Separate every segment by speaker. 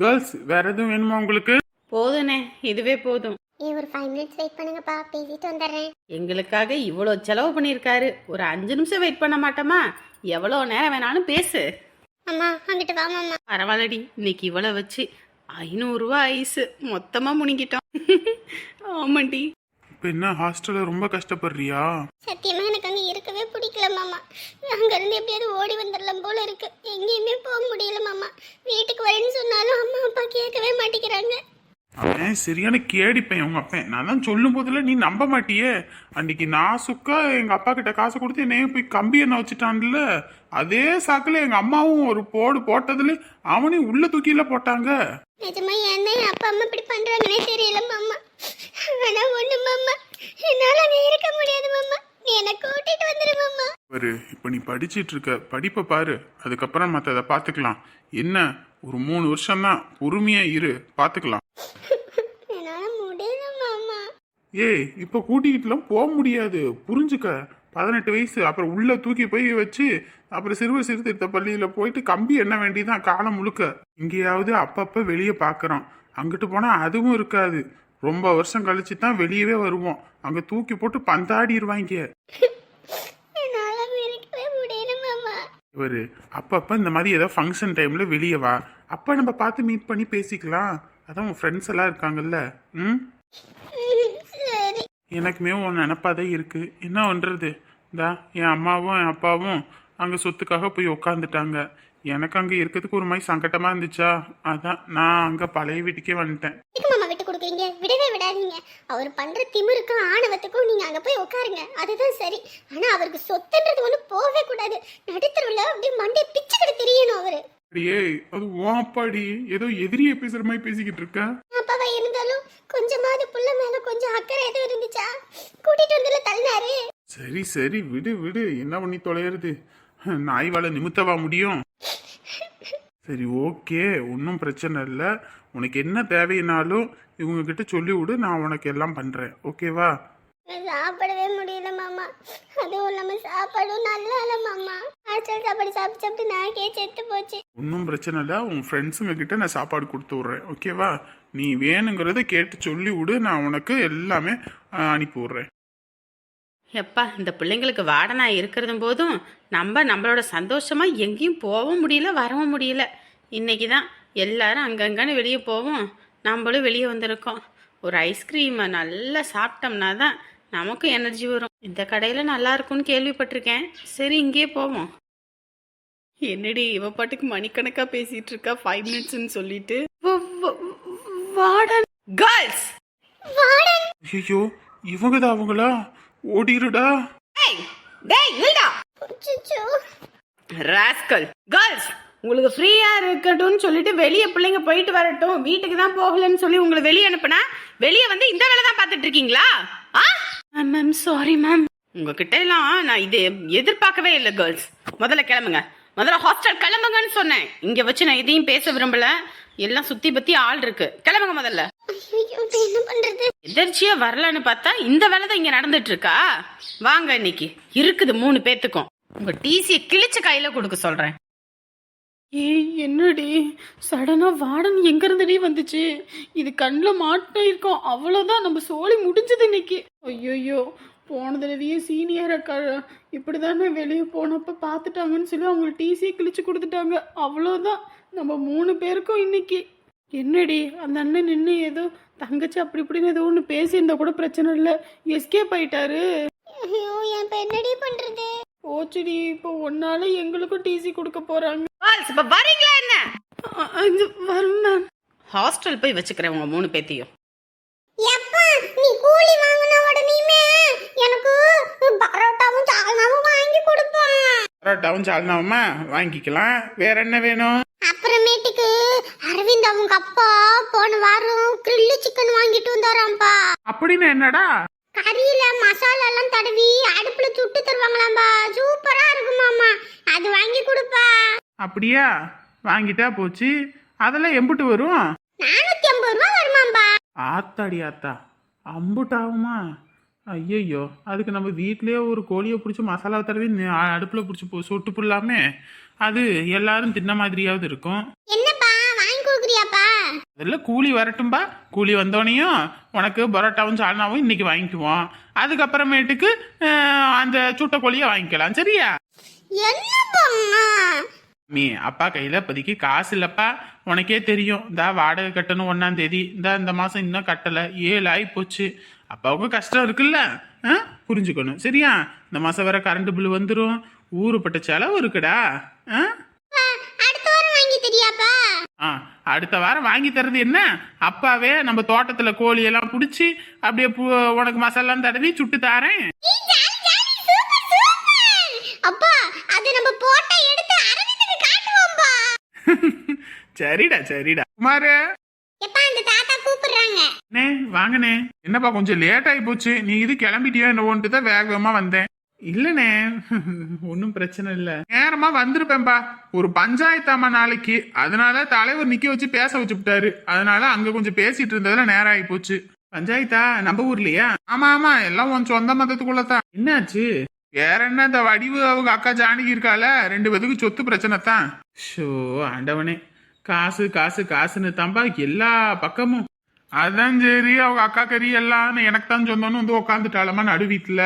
Speaker 1: Girls வேற எதுவும் வேணுமா உங்களுக்கு?
Speaker 2: போதுண்ணே இதுவே போதும்.
Speaker 3: ஏ ஒரு ஃபைவ் மினிட்ஸ் வெயிட் பண்ணுங்கப்பா. பேசிட்டு வந்துடுறேன்.
Speaker 2: எங்களுக்காக இவ்வளோ செலவு பண்ணியிருக்காரு. ஒரு அஞ்சு நிமிஷம் வெயிட் பண்ண மாட்டோமா? எவ்வளோ நேரம் வேணாலும் பேசு.
Speaker 3: அம்மா அங்கிட்டு வா மாமா.
Speaker 2: பரவாயில்லடி இன்னைக்கு இவ்வளோ வச்சு ஐநூறுரூவா ஐஸு. மொத்தமாக முழுங்கிட்டோம் ஆமாண்டி.
Speaker 1: இப்போ என்ன ஹாஸ்டல்ல ரொம்ப கஷ்டப்படுறியா?
Speaker 3: சத்தியமா எனக்கு அங்க இருக்கவே பிடிக்கல மாமா. அங்க இருந்து எப்படியாவது ஓடி வந்துடலாம் போல இருக்கு. எங்கேயுமே போக முடியல மாமா. வீட்டுக்கு வரேன்னு சொன்னாலும் அம்மா அப்பா கேட்கவே மாட்டேங்கிறாங்க.
Speaker 1: அவன் சரியான கேடிப்பேன் உங்க அப்பன். நான் தான் சொல்லும் போதுல நீ நம்ப மாட்டியே. அன்னைக்கு நான் சுக்கா எங்க அப்பா கிட்ட காசு கொடுத்து என்னையும் போய் கம்பி எண்ணெய் வச்சுட்டான்ல. அதே சாக்குல எங்க அம்மாவும் ஒரு போடு போட்டதுல அவனையும் உள்ள தூக்கில போட்டாங்க.
Speaker 3: நிஜமா ஏன் தான் என் அப்பா அம்மா இப்படி பண்றாங்கன்னே தெரியல மாமா. ஆனா ஒண்ணு மாமா. என்னால அங்க இருக்க முடியாது மாமா. நீ என்ன கூட்டிட்டு வந்துரு மாமா.
Speaker 1: ஒரு இப்போ நீ படிச்சிட்டு இருக்க. படிப்பை பாரு. அதுக்கப்புறம் மற்றதை பார்த்துக்கலாம் என்ன? ஒரு மூணு வருஷம் தான் பொறுமையா இரு
Speaker 3: மாமா.
Speaker 1: ஏய் இப்போ கூட்டிகிட்டுலாம் போக முடியாது. புரிஞ்சுக்க. பதினெட்டு வயசு அப்புறம் உள்ள தூக்கி போய் வச்சு அப்புறம் சிறுவர் சீர்திருத்த பள்ளியில போயிட்டு கம்பி எண்ண வேண்டியதான் காலம் முழுக்க. இங்கேயாவது அப்பப்ப வெளியே பார்க்கறோம் அங்கிட்டு போனா அதுவும் இருக்காது. ரொம்ப வருஷம் கழிச்சு தான் வெளியவே வருவோம். அங்க தூக்கி போட்டு பந்தாடிடுவாங்க
Speaker 3: என்னால இருக்கவே முடியல மாமா
Speaker 1: இவரு. அப்பப்ப இந்த மாதிரி ஏதோ ஃபங்க்ஷன் டைம்ல வெளியே வா. அப்ப நம்ம பார்த்து மீட் பண்ணி பேசிக்கலாம். அதான் உன் ஃப்ரெண்ட்ஸ் எல்லாம் இருக்காங்கல்ல. ம்? எனக்குமே உன் நினப்பாதே இருக்கு. என்ன பண்றது? இந்தா என் அம்மாவும் என் அப்பாவும் அங்கே சொத்துக்காக போய் உக்காந்துட்டாங்க. எனக்கு அங்கே இருக்கிறதுக்கு ஒரு மாதிரி சங்கட்டமா இருந்துச்சா? அதான் நான் அங்கே பழைய வீட்டுக்கே வந்துட்டேன்.
Speaker 3: கொடுக்குறீங்க விடவே விடாதீங்க. அவர் பண்ற திமிருக்கும் ஆணவத்துக்கும் நீங்க அங்க போய் உட்காருங்க. அதுதான் சரி. ஆனா அவருக்கு சொத்துன்றது ஒண்ணு போகவே கூடாது. நடுத்தருவில் அப்படியே மண்டை பிச்சுக்கிட்டு தெரியணும் அவரு.
Speaker 1: அப்படியே அது உன் அப்பாடி? ஏதோ எதிரியை பேசுற மாதிரி பேசிக்கிட்டு இருக்க?
Speaker 3: அப்பாவா இருந்தாலும் கொஞ்சமாவது புள்ள மேல கொஞ்சம் அக்கறை எதுவும் இருந்துச்சா? கூட்டிட்டு வந்துல தள்ளினாரு.
Speaker 1: சரி சரி விடு விடு. என்ன பண்ணி தொலைகிறது நாய் வாழ நிமித்தவா முடியும்? சரி ஓகே. ஒன்றும் பிரச்சனை இல்லை. உனக்கு என்ன தேவைனாலும் இவங்க கிட்ட சொல்லி விடு நான் உனக்கு எல்லாம் பண்றேன். ஓகேவா?
Speaker 3: சாப்பிடவே முடியல மாமா. அதுவும் இல்லாம சாப்பாடும் நல்லா இல்ல மாமா. ஹாஸ்டல் சாப்பாடு சாப்பிட்டு சாப்பிட்டு நாக்கே செத்து போச்சு.
Speaker 1: ஒன்றும் பிரச்சனை இல்லை. உன் ஃப்ரெண்ட்ஸுங்க கிட்ட நான் சாப்பாடு கொடுத்து விட்றேன். ஓகேவா? நீ வேணுங்கிறத கேட்டு சொல்லி விடு நான் உனக்கு எல்லாமே அனுப்பி விட்றேன்.
Speaker 2: எப்பா இந்த பிள்ளைங்களுக்கு வாடனா இருக்கிறதும் போதும் நம்ம நம்மளோட சந்தோஷமா எங்கேயும் போகவும் முடியல வரவும் முடியல. இன்னைக்கு தான் எல்லாரும் அங்கங்கன்னு வெளியே போவோம். நம்மளும் வெளியே வந்திருக்கோம். ஒரு ஐஸ்கிரீமை நல்லா சாப்பிட்டோம்னா தான் நமக்கும் எனர்ஜி வரும். இந்த கடையில் நல்லா இருக்கும்னு கேள்விப்பட்டிருக்கேன். சரி இங்கேயே போவோம். என்னடி இவ பாட்டுக்கு மணிக்கணக்கா பேசிட்டு இருக்கா ஃபைவ் மினிட்ஸ்னு சொல்லிட்டு. வாடன். கேர்ள்ஸ்
Speaker 1: ஐயோ இவங்க தான் அவங்களா? ஓடிருடா.
Speaker 2: டேய் டேய்
Speaker 3: அச்சச்சோ.
Speaker 2: ராஸ்கல் கேர்ள்ஸ் உங்களுக்கு ஃப்ரீயா இருக்கட்டும்னு சொல்லிட்டு வெளியே பிள்ளைங்க போயிட்டு வரட்டும். வீட்டுக்கு தான் போகலன்னு சொல்லி உங்களை வெளியே அனுப்புனா வெளியே வந்து இந்த வேலை தான் பார்த்துட்டு இருக்கீங்களா? ஆ? மேம் சாரி மேம் உங்ககிட்ட எல்லாம் நான் இது எதிர்பார்க்கவே இல்லை கேர்ள்ஸ் முதல்ல கிளம்புங்க. முதல்ல ஹாஸ்டல் கிளம்புங்கன்னு சொன்னேன். இங்க வச்சு நான் எதையும் பேச விரும்பல. எல்லாம் சுத்தி பத்தி ஆள் இருக்கு. கிளம்புங்க முதல்ல. எதர்ச்சியா வரலன்னு பார்த்தா இந்த வேலை தான் இங்க நடந்துட்டு இருக்கா? வாங்க இன்னைக்கு. இருக்குது மூணு பேத்துக்கும். உங்க டிசியை கிழிச்ச கையில கொடுக்க சொல்றேன். ஏய் என்னடி? சடனா வாடன் எங்க இருந்தடி வந்துச்சு? இது கண்ணில் மாட்டே இருக்கோம். அவ்வளோதான் நம்ம சோழி முடிஞ்சது இன்னைக்கு. ஐயோயோ போன தடவையே சீனியர் அக்கா இப்படி தானே வெளியே போனப்ப பார்த்துட்டாங்கன்னு சொல்லி அவங்க டிசியை கிழிச்சு கொடுத்துட்டாங்க. அவ்வளோதான் நம்ம மூணு பேருக்கும் இன்னைக்கு. என்னடி அந்த அண்ணன் நின்று ஏதோ தங்கச்சி அப்படி இப்படின்னு ஏதோ ஒன்று பேசியிருந்தா கூட பிரச்சனை இல்லை. எஸ்கேப் ஆயிட்டாரு.
Speaker 3: ஐயோ என் என்னடி பண்றது?
Speaker 2: போச்சுடி இப்போ ஒன்னால எங்களுக்கும் டிசி கொடுக்க போறாங்க இப்ப வரீங்களா என்ன? வரும் மேம் ஹாஸ்டல் போய் வச்சுக்கிறேன் உங்க மூணு பேத்தையும்.
Speaker 3: எப்பா நீ கூலி வாங்கின உடனேயுமே எனக்கு பரோட்டாவும் சால்னாவும் வாங்கி கொடுப்பேன்
Speaker 1: டவுன் சால்னாவுமா? வாங்கிக்கலாம். வேற என்ன வேணும்?
Speaker 3: அப்புறமேட்டுக்கு அரவிந்த் அவங்க அப்பா போன வாரம் கிரில்லு சிக்கன் வாங்கிட்டு வந்தாராம்பா
Speaker 1: அப்படின்னு என்னடா?
Speaker 3: கறியில மசாலா எல்லாம் தடவி அடுப்புல சுட்டு தருவாங்களாம்பா சூப்பரா இருக்குமாமா அது வாங்கி கொடுப்பா.
Speaker 1: அப்படியா? வாங்கிட்டா போச்சு. அதெல்லாம் எம்புட்டு வரும்?
Speaker 3: நானூத்தி ஐம்பது ரூபா வருமாம்பா.
Speaker 1: ஆத்தாடி ஆத்தா. அம்புட்டாகுமா? ஐயையோ. அதுக்கு நம்ம வீட்லயே ஒரு கோழியை பிடிச்சி மசாலா தடவி அடுப்புல பிடிச்சி போ சுட்டு போடலாமே. அது எல்லாரும் தின்ன மாதிரியாவது இருக்கும்.
Speaker 3: என்னப்பா? வாங்கி
Speaker 4: கொடுக்குறியாப்பா?
Speaker 1: அதில் கூலி வரட்டும்பா. கூலி வந்தோடனையும் உனக்கு பரோட்டாவும் சால்னாவும் இன்னைக்கு வாங்கிக்குவோம். அதுக்கப்புறமேட்டுக்கு அந்த சுட்ட கோழியை வாங்கிக்கலாம். சரியா?
Speaker 4: என்னப்பா?
Speaker 1: மீ அப்பா கையில் இப்போதைக்கு காசு இல்லைப்பா. உனக்கே தெரியும். இந்த வாடகை கட்டணும் ஒன்றாம் தேதி. இந்த இந்த மாதம் இன்னும் கட்டலை. ஏழு ஆகி போச்சு. அப்பாவுக்கும் கஷ்டம் இருக்குல்ல? ஆ? புரிஞ்சுக்கணும். சரியா? இந்த மாதம் வேற கரண்ட் பில் வந்துடும் ஊருப்பட்ட செலவு இருக்குடா. ஆ?
Speaker 4: அடுத்த வாரம் வாங்கி தெரியாப்பா?
Speaker 1: ஆ அடுத்த வாரம் வாங்கி தர்றது என்ன? அப்பாவே நம்ம தோட்டத்தில் கோழியெல்லாம் பிடிச்சி அப்படியே உனக்கு மசாலாம் தடவி சுட்டு தாரேன்
Speaker 4: அப்பா அது நம்ம போட்டோ எடுத்து அரவிந்துக்கு காட்டுவோம்பா
Speaker 1: சரிடா சரிடா. குமாரு.
Speaker 4: எப்பா அந்த தாத்தா கூப்பிடுறாங்க.
Speaker 1: அண்ணே வாங்கண்ணே. என்னப்பா கொஞ்சம் லேட் ஆகி போச்சு. நீ இது கிளம்பிட்டியோ என்னவோன்ட்டு தான் வேக வேகமா வந்தேன். இல்லண்ணே ஒன்றும் பிரச்சனை இல்லை. நேரமா வந்திருப்பேன்பா ஒரு பஞ்சாயத்தாமா நாளைக்கு. அதனால தலைவர் நிக்க வச்சு பேச வச்சுட்டாரு அதனால அங்க கொஞ்சம் பேசிட்டு இருந்ததுல நேரம் ஆகி போச்சு. பஞ்சாயத்தா நம்ம ஊர்லயா? ஆமா ஆமா எல்லாம் உன் சொந்த மதத்துக்குள்ள தான் என்னாச்சு? வேற என்ன இந்த வடிவு அவங்க அக்கா ஜானகி இருக்கால? ரெண்டு பேத்துக்கு சொத்து பிரச்சனை தான் ஷோ ஆண்டவனே. காசு காசு காசுன்னு தாம்பா எல்லா பக்கமும். அதான் சரி அவங்க அக்கா கறி எல்லாம் எனக்கு தான் சொந்தம்னு வந்து உக்காந்துட்டாளமா நடு வீட்டில்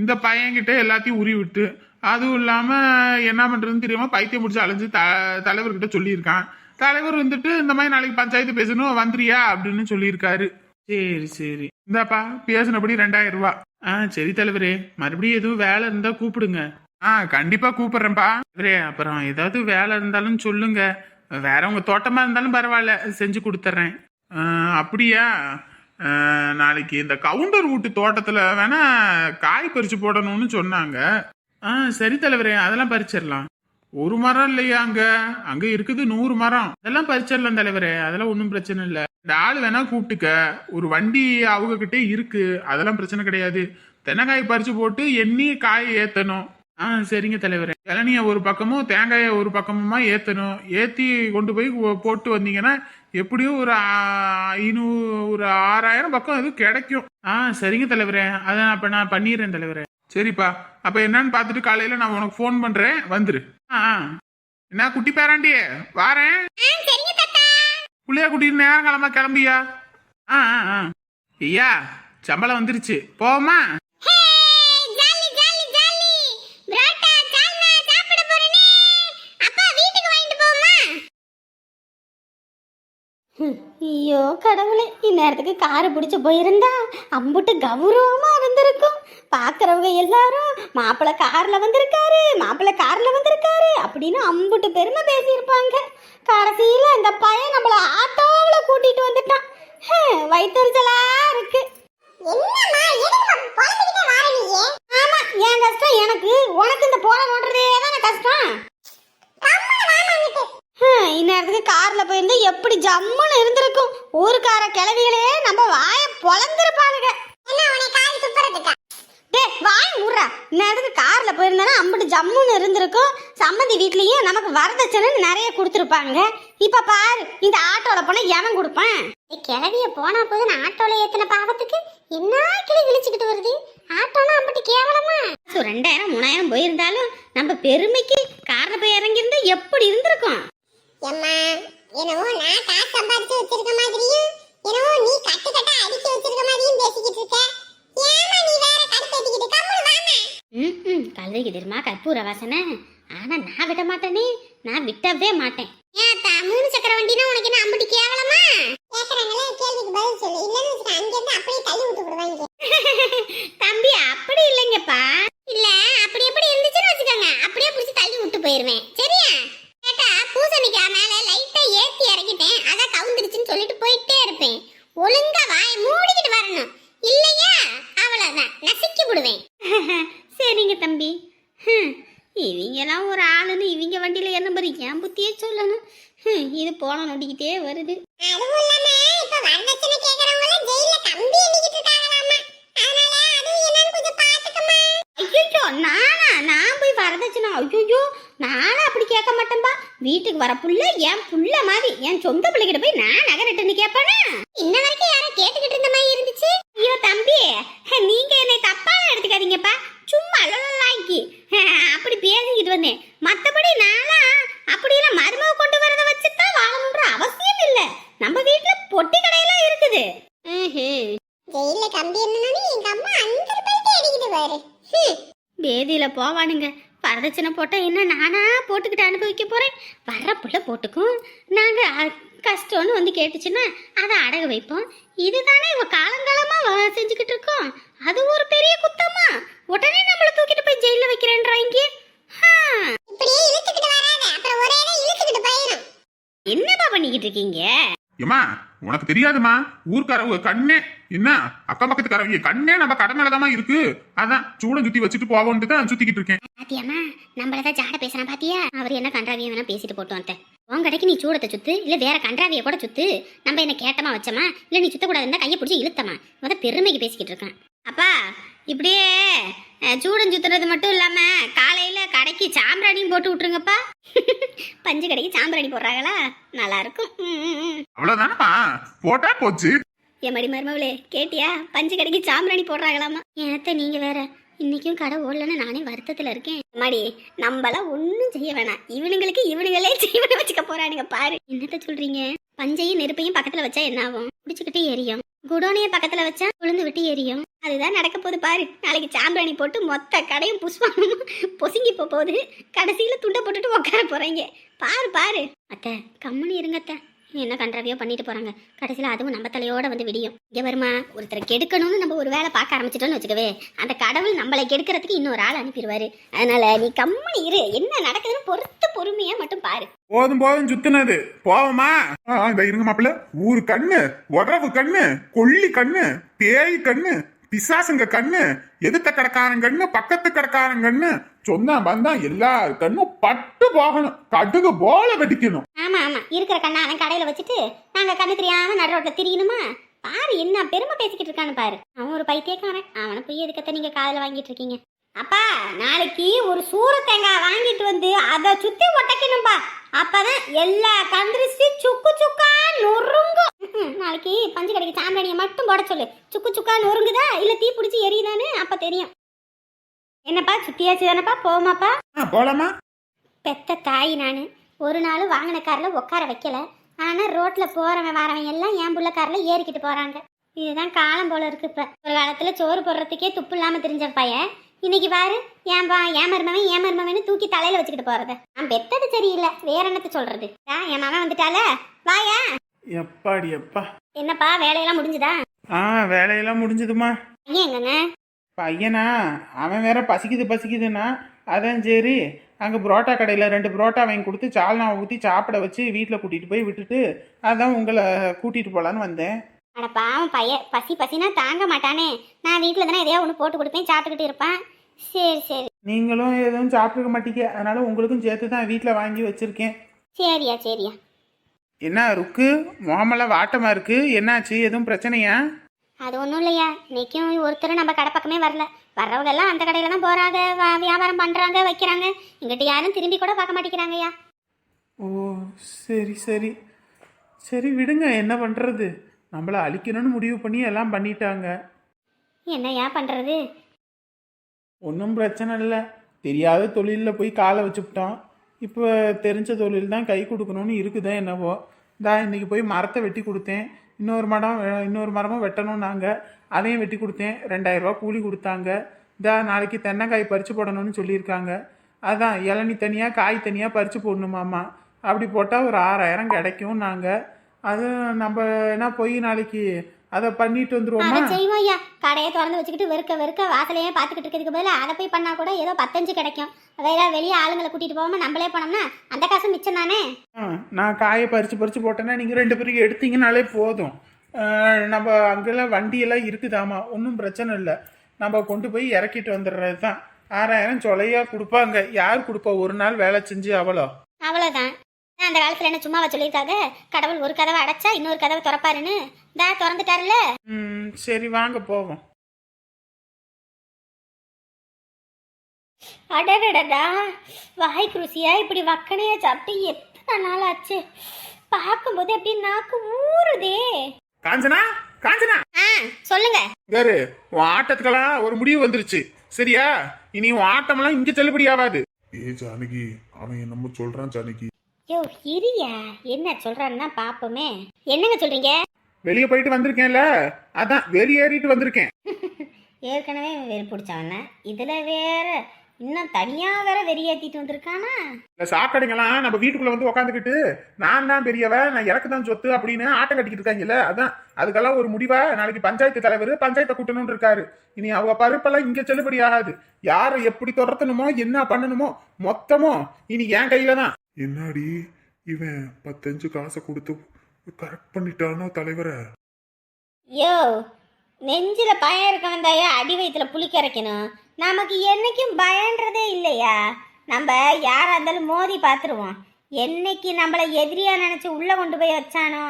Speaker 1: இந்த பையன்கிட்ட எல்லாத்தையும் உரி விட்டு அதுவும் இல்லாமல் என்ன பண்ணுறதுன்னு தெரியாமல் பைத்தியம் முடிச்சு அலைஞ்சு த தலைவர்கிட்ட சொல்லியிருக்கான். தலைவர் வந்துட்டு இந்த மாதிரி நாளைக்கு பஞ்சாயத்து பேசணும் வந்துறியா அப்படின்னு சொல்லியிருக்காரு. சரி சரி. இந்தாப்பா பேசினபடி ரெண்டாயிரம் ரூபா. ஆ சரி தலைவரே மறுபடியும் எதுவும் வேலை இருந்தால் கூப்பிடுங்க. ஆ கண்டிப்பாக கூப்பிட்றேன்ப்பா. தலைவரே அப்புறம் ஏதாவது வேலை இருந்தாலும் சொல்லுங்க. வேற உங்க தோட்டமா இருந்தாலும் பரவாயில்ல செஞ்சு கொடுத்துட்றேன் அப்படியா? நாளைக்கு இந்த கவுண்டர் வீட்டு தோட்டத்துல வேணா காய் பறிச்சு போடணும்னு சொன்னாங்க. ஆ சரி தலைவரே அதெல்லாம் பறிச்சிடலாம். ஒரு மரம் இல்லையா அங்க? அங்க இருக்குது நூறு மரம். அதெல்லாம் பறிச்சிடலாம் தலைவரே அதெல்லாம் ஒன்றும் பிரச்சனை இல்லை. இந்த ஆள் வேணா கூப்பிட்டுக்க. ஒரு வண்டி அவங்க கிட்டே இருக்கு அதெல்லாம் பிரச்சனை கிடையாது. தென்னங்காய் பறிச்சு போட்டு எண்ணி காய் ஏத்தணும். ஆ சரிங்க தலைவரே. இளநிய ஒரு பக்கமும் தேங்காயை ஒரு பக்கமுமா ஏத்தணும். ஏத்தி கொண்டு போய் போட்டு வந்தீங்கன்னா எப்படியும் ஒரு ஐநூறு ஒரு ஆறாயிரம் பக்கம் எதுவும் கிடைக்கும். ஆ சரிங்க தலைவரே. அதை அப்ப நான் பண்ணிடுறேன் தலைவரே. சரிப்பா. அப்ப என்னன்னு பார்த்துட்டு காலையில நான் உனக்கு ஃபோன் பண்றேன். வந்துரு. ஆ. என்ன குட்டி பேராண்டியே? வாரேன். புள்ளையா குட்டிட்டு நேரம் கிளம்ப கிளம்பியா? ஆ ஆ ஐயா சம்பளம் வந்துருச்சு. போமா
Speaker 4: hey jolly jolly jolly parotta சால்னா சாப்பிட போறேனே அப்பா வீட்டுக்கு வாங்கிட்டு போமா ஐயோ கடவுளே இந்நேரத்துக்கு காரை பிடிச்சி போயிருந்தா அம்புட்டு கௌரவமா இருந்திருக்கும். பார்க்கறவங்க எல்லாரும் மாப்பிள்ளை கார்ல வந்திருக்காரு மாப்பிள்ளை கார்ல வந்திருக்காரு அப்படின்னு அம்புட்டு பெருமை பேசியிருப்பாங்க. கடைசியில இந்த பையன் நம்மள ஆட்டோவுல கூட்டிட்டு வந்துட்டான். வயித்தெரிச்சலா இருக்கு. ஆமா என் கஷ்டம் எனக்கு. உனக்கு இந்த போல ஓட்டுறதே தானே கஷ்டம்? இந்நேரத்துக்கு காரில் போயிருந்தா எப்படி ஜம்முன்னு இருந்திருக்கும். ஊருக்கார கிளவிகளே நம்ம வாய பொழந்திருப்பாளுங்க டேய் வாய் முறா இந்நேரத்துக்கு காரில் போயிருந்தானா அம்பட்டு ஜம்முன்னு இருந்திருக்கும். சம்மந்தி வீட்லேயும் நமக்கு வரதட்சணை நிறைய கொடுத்துருப்பாங்க. இப்போ பாரு இந்த ஆட்டோவில் போனால் எவன் கொடுப்பேன்? கிளவிய போனா போது நான் ஆட்டோல ஏத்தின பாவத்துக்கு என்ன கிளி விழிச்சுக்கிட்டு வருது? ஆட்டோனா அப்படி கேவலமா? ரெண்டாயிரம் மூணாயிரம் போயிருந்தாலும் நம்ம பெருமைக்கு காரில் போய் இறங்கியிருந்தா எப்படி இருந்திருக்கும்?
Speaker 3: எம்மா என்னவோ நான் காசு சம்பாதிச்சு வச்சிருக்க மாதிரியும் என்னவோ நீ கட்டு கட்டா அடிச்சு வச்சிருக்க மாதிரியும் பேசிக்கிட்டு இருக்க. ஏமா நீ வேற கடுப்பேத்திக்கிட்டு கம்முனு வாமா
Speaker 4: ம் கழுதைக்கு தெரியுமா கற்பூர வாசனை. ஆனா நான் விட மாட்டேனே நான் விட்டவே மாட்டேன். ஏன் தா மூணு சக்கர வண்டினா உனக்கு என்ன அம்பட்டி கேவலமா?
Speaker 3: கேக்குறாங்களே கேள்விக்கு பதில் சொல்லு. இல்லன்னு அங்க இருந்து அப்படியே தள்ளி விட்டு விடுவாங்க
Speaker 4: தம்பி அப்படி இல்லைங்கப்பா இல்ல அப்படி எப்படி இருந்துச்சுன்னு வச்சுக்கோங்க அப்படியே புடிச்சு தள்ளி விட்டு போயிருவேன் சரியா கேட்டா பூசணிக்காய் மேல லைட்டா ஏத்தி இறக்கிட்டேன் அதான் கவுந்துருச்சுன்னு சொல்லிட்டு போயிட்டே இருப்பேன் ஒழுங்கா வாய மூடிக்கிட்டு வரணும் இல்லையா அவ்வளவுதான் நசுக்கி விடுவேன் சரிங்க தம்பி ஹம், இவங்கெல்லாம் ஒரு ஆளுன்னு இவங்க வண்டியில என்ன மாதிரி என் புத்தியே சொல்லணும் ஹம், இது போன நொடிக்கிட்டே வருது
Speaker 3: அதுவும் இல்லாம இப்ப வரதட்சணை கேக்குறவங்க எல்லாம் ஜெயில கம்பி எண்ணிக்கிட்டு இருக்காங்களாமா அதனால அதுவும் என்னன்னு கொஞ்சம் பாத்துக்கமா
Speaker 4: ஐயோ நான் போய் வரதட்சணை. ஐயோ நானும் அப்படி கேட்க மாட்டேன்பா. வீட்டுக்கு வர புள்ள என் புள்ள மாதிரி என் சொந்த பிள்ளைகிட்ட போய் நான் நகரட்டுன்னு கேட்பானா? இன்ன வரைக்கும் யாரும் கேட்டுக்கிட்டு இருந்த மாதிரி இருந்துச்சு. ஐயோ தம்பி நீங்க என்னை தப்பா எடுத்துக்காதீங்கப்பா. சும்மா லொல்லாக்கி அப்படி பேசிக்கிட்டு வந்தேன். மத்தபடி நானா அப்படியெல்லாம் மருமக கொண்டு வரத வச்சுதான் வாழணுன்ற அவசியம் நம்ம வீட்டுல பொட்டி கடையெல்லாம் இருக்குது.
Speaker 3: ஜெயில கம்பி என்னன்னு எங்க அம்மா அந்த ரூபாய்க்கு அடிக்குது பாரு. ஹம்.
Speaker 4: பேதியில போவானுங்க. வரதட்சணை போட்டா என்ன நானா போட்டுக்கிட்டு அனுபவிக்க போறேன்? வர்ற புள்ள போட்டுக்கும். நாங்க அ- கஷ்டம்னு வந்து கேட்டுச்சுன்னா அதை அடகு வைப்போம். இதுதானே இவ காலங்காலமா வ- செஞ்சுக்கிட்டு இருக்கோம். அது ஒரு பெரிய குத்தமா? உடனே நம்மள தூக்கிட்டு போய் ஜெயில வைக்கிறேன்றாங்க
Speaker 3: போயிடும்
Speaker 4: என்னப்பா பண்ணிக்கிட்டு இருக்கீங்க?
Speaker 1: ஏமா உனக்கு தெரியாதுமா? ஊர்க்காரவங்க கண்ணே என்ன? அக்கம் பக்கத்துக்காரவங்க கண்ணே நம்ம கடை இருக்கு. அதான் சூடம் சுத்தி வச்சுட்டு போவோன்ட்டு தான் சுத்திக்கிட்டு இருக்கேன்.
Speaker 3: பாத்தியாமா நம்மளதான் ஜாட பேசுறான் பாத்தியா?
Speaker 4: அவர் என்ன கன்றாவியை வேணா பேசிட்டு போட்டு வந்தேன் உன் கடைக்கு நீ சூடத்தை சுத்து இல்ல வேற கன்றாவியை கூட சுத்து. நம்ம என்ன கேட்டமா வச்சமா? இல்ல நீ சுத்தக்கூடாது இருந்தா கையை பிடிச்சி இழுத்தமா? முத பெருமைக்கு பேசிக்கிட்டு இருக்கேன். அப்பா இப்படியே சூடம் சுத்துறது மட்டும் இல்லாம காலையில கடைக்கு சாம்பிராணியும் போட்டு விட்டுருங்கப்பா. பஞ்சு கடைக்கு சாம்பிராணி போடுறாங்களா? நல்லா இருக்கும்.
Speaker 1: அவ்வளவுதானமா போட்டா போச்சு.
Speaker 4: என் மடி மருமவளே கேட்டியா? பஞ்சு கடைக்கு சாம்பிராணி போடுறாங்களாமா ஏத்த நீங்க வேற? இன்னைக்கும் கடை ஓடலன்னு நானே வருத்தத்துல இருக்கேன். மாடி நம்மளாம் ஒன்றும் செய்ய வேணாம். இவனுங்களுக்கு இவனுங்களே ஜீவனை வச்சுக்க போறானுங்க பாரு. என்னத்த சொல்றீங்க? பஞ்சையும் நெருப்பையும் பக்கத்துல வச்சா என்ன ஆகும்? பிடிச்சுக்கிட்டு எரியும். குடோனிய பக்கத்துல வச்சா உளுந்து விட்டு எரியும். அதுதான் நடக்க போகுது பாரு. நாளைக்கு சாம்பிராணி போட்டு மொத்த கடையும் புஷ்பமும் பொசுங்கி போகுது. கடைசியில துண்டை போட்டுட்டு உட்கார போறீங்க. பாரு பாரு. அத்தை கம்முன்னு இருங்க அத்தை. என்ன கன்றாவியோ பண்ணிட்டு போறாங்க. கடைசியில் அதுவும் நம்ம தலையோட வந்து விடியும். இங்கே வருமா? ஒருத்தரை கெடுக்கணும்னு நம்ம ஒரு வேலை பார்க்க ஆரம்பிச்சிட்டோம்னு வச்சுக்கவே அந்த கடவுள் நம்மளை கெடுக்கிறதுக்கு இன்னொரு ஆள் அனுப்பிடுவாரு. அதனால நீ கம்மனி இரு. என்ன நடக்குதுன்னு பொறுத்து பொறுமையா மட்டும் பாரு.
Speaker 1: போதும் போதும் சுத்துனது. போவோமா? இந்த இருங்க மாப்பிள்ள. ஊரு கண்ணு உறவு கண்ணு கொள்ளி கண்ணு பேய் கண்ணு பிசாசுங்க கண்ணு எதிர்த்த கடைக்காரன் கண்ணு பக்கத்து கடைக்காரன் கண்ணு சொன்னா வந்தா எல்லா கண்ணும் பட்டு போகணும். கடுகு போல வெடிக்கணும்.
Speaker 4: ஆமா ஆமா. இருக்கிற கண்ணை அவன் கடையில வச்சுட்டு நாங்க கண்ணு தெரியாம நடு ரோட்ல திரியணுமா பாரு என்ன பெருமை பேசிக்கிட்டு இருக்கான்னு பாரு. அவன் ஒரு பைத்தியக்காரன். அவனை போய் எதுக்கத்த நீங்க காதல வாங்கிட்டு இருக்கீங்க? அப்பா நாளைக்கு ஒரு சூர தேங்காய் வாங்கிட்டு வந்து அதை சுத்தி ஒட்டக்கணும்பா. அப்பதான் எல்லா கந்திரிசி சுக்கு சுக்கா நொறுங்கும். நாளைக்கு பஞ்சு கடைக்கு சாம்பிராணியை மட்டும் போட சொல்லு. சுக்கு சுக்கா நொறுங்குதா? இல்ல தீ பிடிச்சி எரியுதான்னு அப்ப தெரியும். என்னப்பா சுத்தியாச்சு தானப்பா? போமாப்பா
Speaker 1: ஆ, போலாமா?
Speaker 4: பெத்த தாய் நான். ஒரு நாள் வாங்கின காரில் உட்கார வைக்கல. ஆனால் ரோட்டில் போகிறவன் வரவன் எல்லாம் என் புள்ள காரில் ஏறிக்கிட்டு போகிறாங்க இதுதான் காலம் போல இருக்கு இப்போ. ஒரு காலத்தில் சோறு போடுறதுக்கே துப்பு இல்லாமல் தெரிஞ்ச பையன். இன்னைக்கு பாரு ஏன் பா ஏன் மருமவன் ஏன் மருமவன் தூக்கி தலையில் வச்சுக்கிட்டு போகிறத நான் பெத்தது சரியில்லை. வேற என்னத்த சொல்கிறது ஆ என் மகன் வந்துட்டால? வாயா?
Speaker 1: எப்பாடி எப்பா?
Speaker 4: என்னப்பா வேலையெல்லாம் முடிஞ்சுதா?
Speaker 1: ஆ வேலையெல்லாம் முடிஞ்சதுமா.
Speaker 4: எங்கங்க?
Speaker 1: பையனா? அவன் வேற பசிக்குது பசிக்குதுன்னா அதான் சரி. அங்கே புரோட்டா கடையில் ரெண்டு புரோட்டா வாங்கி கொடுத்து சால்னாவை ஊற்றி சாப்பிட வச்சு வீட்டில் கூட்டிகிட்டு போய் விட்டுட்டு அதான் உங்களை கூட்டிகிட்டு போகலான்னு வந்தேன்.
Speaker 4: அட பாவம் பையன் பசி பசினா தாங்க மாட்டானே. நான் வீட்டில் தானே எதையோ ஒன்று போட்டு கொடுப்பேன் சாப்பிட்டுக்கிட்டு இருப்பான். சரி சரி.
Speaker 1: நீங்களும் எதுவும் சாப்பிட்டுக்க மாட்டீங்க. அதனால உங்களுக்கும் சேர்த்து தான் வீட்டில் வாங்கி வச்சுருக்கேன்.
Speaker 4: சரியா சரியா.
Speaker 1: என்ன ருக்கு? முகமெல்லாம் வாட்டமாக இருக்குது என்னாச்சு? எதுவும் பிரச்சனையா?
Speaker 4: அது ஒன்றும் இல்லையா? இன்னைக்கும் ஒருத்தர் நம்ம கடை பக்கமே வரல. வர்றவங்க எல்லாம் அந்த கடையில தான் போறாங்க வ- வியாபாரம் பண்றாங்க வைக்கிறாங்க. இங்கிட்ட யாரும் திரும்பி கூட பார்க்க மாட்டேங்கிறாங்கய்யா.
Speaker 1: ஓ சரி சரி. சரி விடுங்க. என்ன பண்ணுறது நம்மளை அழிக்கணும்னு முடிவு பண்ணி எல்லாம் பண்ணிட்டாங்க.
Speaker 4: என்னய்யா பண்றது?
Speaker 1: ஒன்றும் பிரச்சனை இல்லை. தெரியாத தொழிலில் போய் காலை வச்சுவிட்டோம் இப்போ தெரிஞ்ச தொழில் தான் கை கொடுக்கணும்னு இருக்குதா என்னவோ. தா இன்னைக்கு போய் மரத்தை வெட்டி கொடுத்தேன். இன்னொரு மரம் இன்னொரு மரமும் வெட்டணும் நாங்கள் அதையும் வெட்டி கொடுத்தேன். ரெண்டாயிரரூபா கூலி கொடுத்தாங்க. தா நாளைக்கு தென்னங்காய் பறித்து போடணும்னு சொல்லியிருக்காங்க. அதான் இளநி தனியாக காய் தனியாக பறித்து போடணுமாம்மா அப்படி போட்டால் ஒரு ஆறாயிரம் கிடைக்கும் நாங்கள் அது நம்ம என்ன போய் நாளைக்கு அதை பண்ணிட்டு வந்துருவோமா?
Speaker 4: செய்வோம் ஐயா. கடையை திறந்து வச்சுக்கிட்டு வெறுக்க வெறுக்க வாசலையே பார்த்துக்கிட்டு இருக்கிறதுக்கு பதிலா அதை போய் பண்ணா கூட ஏதோ பத்தஞ்சு கிடைக்கும். வேற வெளியே ஆளுங்களை கூட்டிட்டு போகாம நம்மளே போனோம்னா அந்த காசு மிச்சம் தானே?
Speaker 1: ஆ, நான் காயை பறித்து பறித்து போட்டேன்னா நீங்கள் ரெண்டு பேரும் எடுத்தீங்கனாலே போதும். நம்ம அங்கெல்லாம் வண்டியெல்லாம் இருக்குதாமா? ஒன்றும் பிரச்சனை இல்லை. நம்ம கொண்டு போய் இறக்கிட்டு வந்துடுறது தான் ஆறாயிரம் சொலையா கொடுப்பாங்க. யார் கொடுப்பா? ஒரு நாள் வேலை செஞ்சு அவ்வளோ
Speaker 4: அவ்வளவுதான். அதான் அந்த காலத்துல என்ன சும்மாவா சொல்லியிருக்காங்க கடவுள் ஒரு கதவை அடைச்சா இன்னொரு கதவை திறப்பாருன்னு? தா திறந்துட்டாருல்ல?
Speaker 1: ம் சரி வாங்க போவோம்.
Speaker 4: அடடடடா வாய் ருசியா இப்படி வக்கனையா சாப்பிட்டு எத்தனை நாள் ஆச்சு பார்க்கும்போது அப்படி நாக்கு ஊறுதே.
Speaker 1: காஞ்சனா காஞ்சனா.
Speaker 4: ஆ சொல்லுங்க.
Speaker 1: யாரு உன் ஆட்டத்துக்கெல்லாம் ஒரு முடிவு வந்துருச்சு. சரியா? இனி உன் ஆட்டமெல்லாம் இங்கே செல்லுபடி ஆகாது
Speaker 5: ஏ ஜானகி அவன் என்னமோ சொல்றான் ஜானகி.
Speaker 4: யோ இரியா. என்ன சொல்றான்னா பாப்போமே. என்னங்க சொல்றீங்க?
Speaker 1: வெளியே போயிட்டு வந்திருக்கேன்ல. அதான் வெளியேறிட்டு வந்திருக்கேன்.
Speaker 4: ஏற்கனவே வெறி பிடிச்சவன இதுல வேற இன்னும் தனியா வேற வெறியேத்திட்டு வந்திருக்கானா?
Speaker 1: இந்த சாக்கடைங்கெல்லாம் நம்ம வீட்டுக்குள்ள வந்து உக்காந்துக்கிட்டு நான் தான் பெரியவ நான் எனக்கு தான் சொத்து அப்படின்னு ஆட்டம் கட்டிக்கிட்டு இருக்காங்கல்ல அதான். அதுக்கெல்லாம் ஒரு முடிவா? நாளைக்கு பஞ்சாயத்து தலைவர் பஞ்சாயத்தை கூட்டணும்னு இருக்காரு. இனி அவங்க பருப்பெல்லாம் இங்க செல்லுபடி ஆகாது யாரை எப்படி தொடர்த்தணுமோ என்ன பண்ணணுமோ மொத்தமோ இனி என் கையில தான்
Speaker 6: என்னடி இவன் பத்தஞ்சு காசை கொடுத்து கரெக்ட் பண்ணிட்டானோ தலைவரை?
Speaker 4: யோ நெஞ்சில பயம் இருக்க வந்தாயா அடி வயிற்றுல புளி கரைக்கணும். நமக்கு என்னைக்கும் பயன்றதே இல்லையா? நம்ம யாரா இருந்தாலும் மோதி பார்த்துருவோம். என்னைக்கு நம்மள எதிரியா நினைச்சு உள்ள கொண்டு போய் வச்சானோ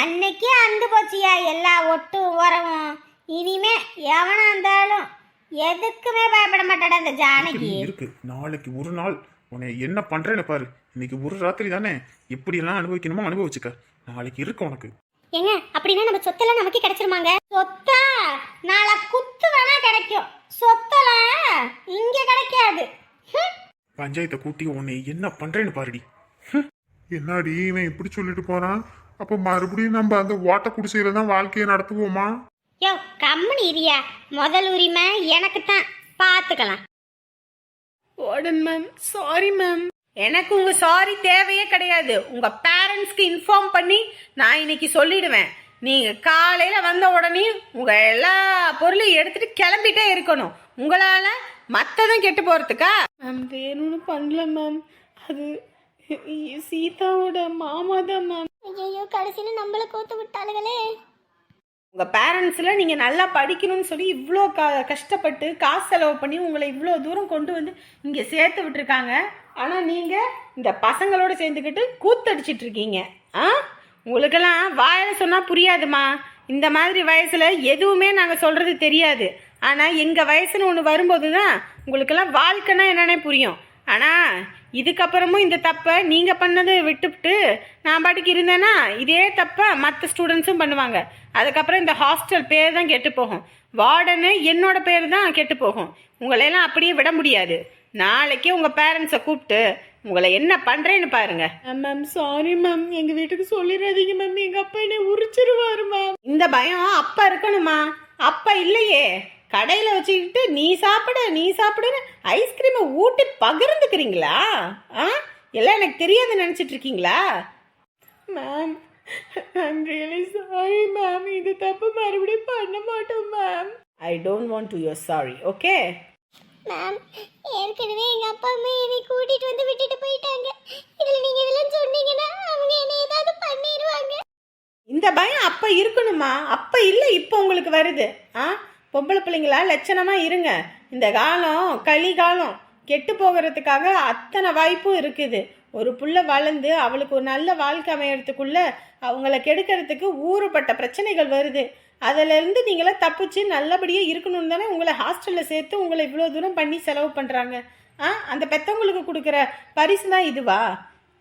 Speaker 4: அன்னைக்கே அந்து போச்சியா எல்லா ஒட்டும் உறவும். இனிமே எவனா இருந்தாலும் எதுக்குமே பயப்பட மாட்டாடா இந்த ஜானகி.
Speaker 1: இருக்கு. நாளைக்கு ஒரு நாள் உன்னை என்ன பண்றேன்னு பாரு. இன்னைக்கு ஒரு ராத்திரி தானே? எப்படி எல்லாம் அனுபவிக்கணுமோ அனுபவிச்சுக்க. நாளைக்கு இருக்கு உனக்கு.
Speaker 4: ஏங்க அப்படின்னா நம்ம சொத்தெல்லாம் நமக்கு கிடைச்சிருமாங்க? சொத்தா? நாளை குத்து வேணா கிடைக்கும். சொத்தெல்லாம் இங்க கிடைக்காது.
Speaker 1: பஞ்சாயத்தை கூட்டி உன்னை என்ன பண்றேன்னு பாருடி.
Speaker 6: என்னடி இவன் இப்படி சொல்லிட்டு போறான்? அப்ப மறுபடியும் நம்ம அந்த ஓட்ட குடிசையில தான் வாழ்க்கையை நடத்துவோமா?
Speaker 4: யோ கம்முனு இரியா முதல் உரிமை எனக்கு தான் பார்த்துக்கலாம்
Speaker 2: வார்டன் மேம் சாரி மேம் எனக்கு உங்க சாரி தேவையே கிடையாது. உங்க பேரண்ட்ஸ்க்கு இன்ஃபார்ம் பண்ணி நான் இன்னைக்கு சொல்லிடுவேன். நீங்க காலையில வந்த உடனே உங்க எல்லா பொருளையும் எடுத்துட்டு கிளம்பிட்டே இருக்கணும். உங்களால மத்ததும் கெட்டு போறதுக்கா? மேம் வேணும்னு பண்ணல மேம் அது சீதாவோட மாமா தான் மேம்
Speaker 4: ஐயோ கடைசியில் நம்மள கோத்து விட்டாளுகளே.
Speaker 2: உங்க பேரண்ட்ஸ்ல நீங்க நல்லா படிக்கணும்னு சொல்லி இவ்வளோ க கஷ்டப்பட்டு காசு செலவு பண்ணி உங்களை இவ்வளோ தூரம் கொண்டு வந்து இங்க சேர்த்து விட்டுருக்காங்க. ஆனால் நீங்கள் இந்த பசங்களோட சேர்ந்துக்கிட்டு கூத்தடிச்சிட்டு இருக்கீங்க ஆ? உங்களுக்கெல்லாம் வாயில் சொன்னால் புரியாதுமா. இந்த மாதிரி வயசில் எதுவுமே நாங்கள் சொல்கிறது தெரியாது. ஆனால் எங்கள் வயசுன்னு ஒன்று வரும்போது தான் உங்களுக்கெல்லாம் வாழ்க்கைன்னா என்னன்னே புரியும். ஆனால் இதுக்கப்புறமும் இந்த தப்பை நீங்கள் பண்ணதை விட்டுவிட்டு நான் பாட்டுக்கு இருந்தேன்னா இதே தப்பை மற்ற ஸ்டூடெண்ட்ஸும் பண்ணுவாங்க. அதுக்கப்புறம் இந்த ஹாஸ்டல் பேர் தான் கெட்டு போகும். வார்டனு என்னோட பேர் தான் கெட்டு போகும். உங்களையெல்லாம் அப்படியே விட முடியாது. நாளைக்கே உங்க பேரண்ட்ஸை கூப்பிட்டு உங்களை என்ன பண்றேன்னு பாருங்க. மேம் சாரி மேம் எங்க வீட்டுக்கு சொல்லிடாதீங்க மேம் எங்க அப்பா என்ன உரிச்சிருவாரு மேம் இந்த பயம் அப்பா இருக்கணுமா? அப்பா இல்லையே. கடையில் வச்சுக்கிட்டு நீ சாப்பிடு நீ சாப்பிடுன்னு ஐஸ்கிரீமை ஊட்டி பகிர்ந்துக்கிறீங்களா? ஆ? எல்லாம் எனக்கு தெரியாது நினச்சிட்டு இருக்கீங்களா? Ma'am I'm really sorry ma'am இது தப்பு. மறுபடியும் பண்ண மாட்டோம் ma'am I don't want to your sorry okay
Speaker 4: ma'am ஏற்கனவே எங்க அப்பா அம்மா என்னை கூட்டிட்டு வந்து விட்டுட்டு போயிட்டாங்க. இதுல நீங்க இதெல்லாம் சொன்னீங்கன்னா அவங்க என்ன ஏதாவது பண்ணிடுவாங்க
Speaker 2: இந்த பயம் அப்ப இருக்கணுமா? அப்ப இல்ல இப்போ உங்களுக்கு வருது. ஆ? பொம்பளை பிள்ளைங்களா லட்சணமா இருங்க. இந்த காலம் களி காலம் கெட்டு போகிறதுக்காக அத்தனை வாய்ப்பும் இருக்குது. ஒரு புள்ள வளர்ந்து அவளுக்கு ஒரு நல்ல வாழ்க்கை அமையறதுக்குள்ள அவங்கள கெடுக்கிறதுக்கு ஊறுபட்ட பிரச்சனைகள் வருது. அதிலேருந்து நீங்களாம் தப்பிச்சு நல்லபடியாக இருக்கணும்னு தானே உங்களை ஹாஸ்டலில் சேர்த்து உங்களை இவ்வளோ தூரம் பண்ணி செலவு பண்ணுறாங்க ஆ அந்த பெத்தவங்களுக்கு கொடுக்குற பரிசு தான் இதுவா?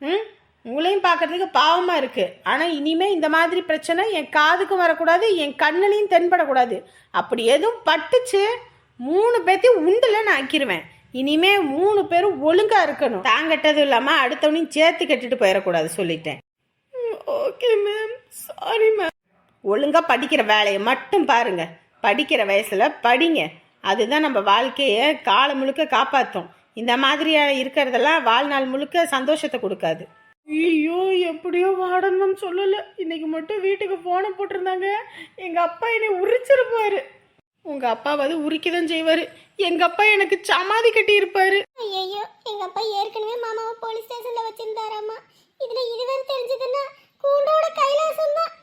Speaker 2: ம்? உங்களையும் பார்க்கறதுக்கு பாவமாக இருக்குது ஆனால் இனிமேல் இந்த மாதிரி பிரச்சனை என் காதுக்கும் வரக்கூடாது என் கண்ணுலையும் தென்படக்கூடாது. அப்படி எதுவும் பட்டுச்சு மூணு பேர்த்தையும் உண்டில் நான் ஆக்கிடுவேன் இனிமே மூணு பேரும் ஒழுங்காக இருக்கணும். தாங்கட்டதும் இல்லாமல் அடுத்தவனையும் சேர்த்து கட்டிட்டு போயிடக்கூடாது சொல்லிட்டேன். Okay ma'am. Sorry ma'am. ஒழுங்காக படிக்கிற வேலையை மட்டும் பாருங்கள் படிக்கிற வயசில் படிங்க. அதுதான் நம்ம வாழ்க்கையை காலம் முழுக்க காப்பாற்றும் இந்த மாதிரியாக இருக்கிறதெல்லாம் வாழ்நாள் முழுக்க சந்தோஷத்தை கொடுக்காது. ஐயோ எப்படியோ வாடணும்னு சொல்லலை. இன்னைக்கு மட்டும் வீட்டுக்கு ஃபோனை போட்டிருந்தாங்க. எங்கள் அப்பா என்னை உரிச்சிருப்பார் உங்கள் அப்பாவது உரிக்கதான் செய்வார். எங்கள் அப்பா எனக்கு சமாதி கட்டியிருப்பார்.
Speaker 4: ஐயோ எங்கள் அப்பா ஏற்கனவே மாமாவை போலீஸ் ஸ்டேஷனில் வச்சுருந்தாராம்மா இதில் இதுவரை தெரிஞ்சதுன்னா கூண்டோட கைலாசம் தான்